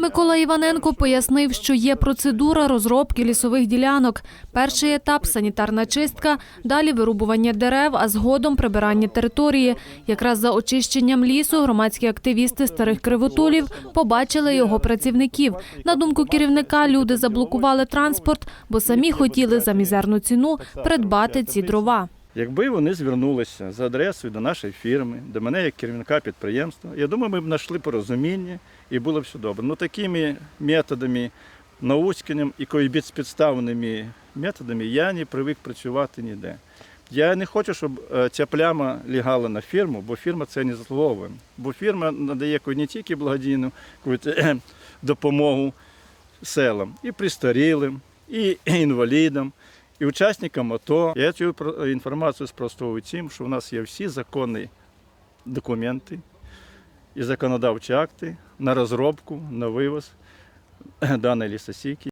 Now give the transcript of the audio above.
Микола Іваненко пояснив, що є процедура розробки лісових ділянок. Перший етап санітарна чистка, далі вирубування дерев, а згодом прибирання території. Якраз за очищенням лісу громадські активісти старих кривотолів побачили його працівників. На думку керівника, люди заблокували транспорт, бо самі хотіли за мізерну ціну придбати ці дрова. Якби вони звернулися за адресою до нашої фірми, до мене як керівника підприємства, я думаю, ми б знайшли порозуміння і було б все добре. Ну такими методами, науськанням і безпідставними методами я не привик працювати ніде. Я не хочу, щоб е, ця пляма лягала на фірму, бо фірма це не заслуговує. Бо фірма надає не тільки благодійну е, допомогу селам, і пристарілим, і інвалідам, і учасникам АТО. Я цю інформацію спростовую тим, що в нас є всі законні документи і законодавчі акти на розробку, на вивоз даної лісосіки.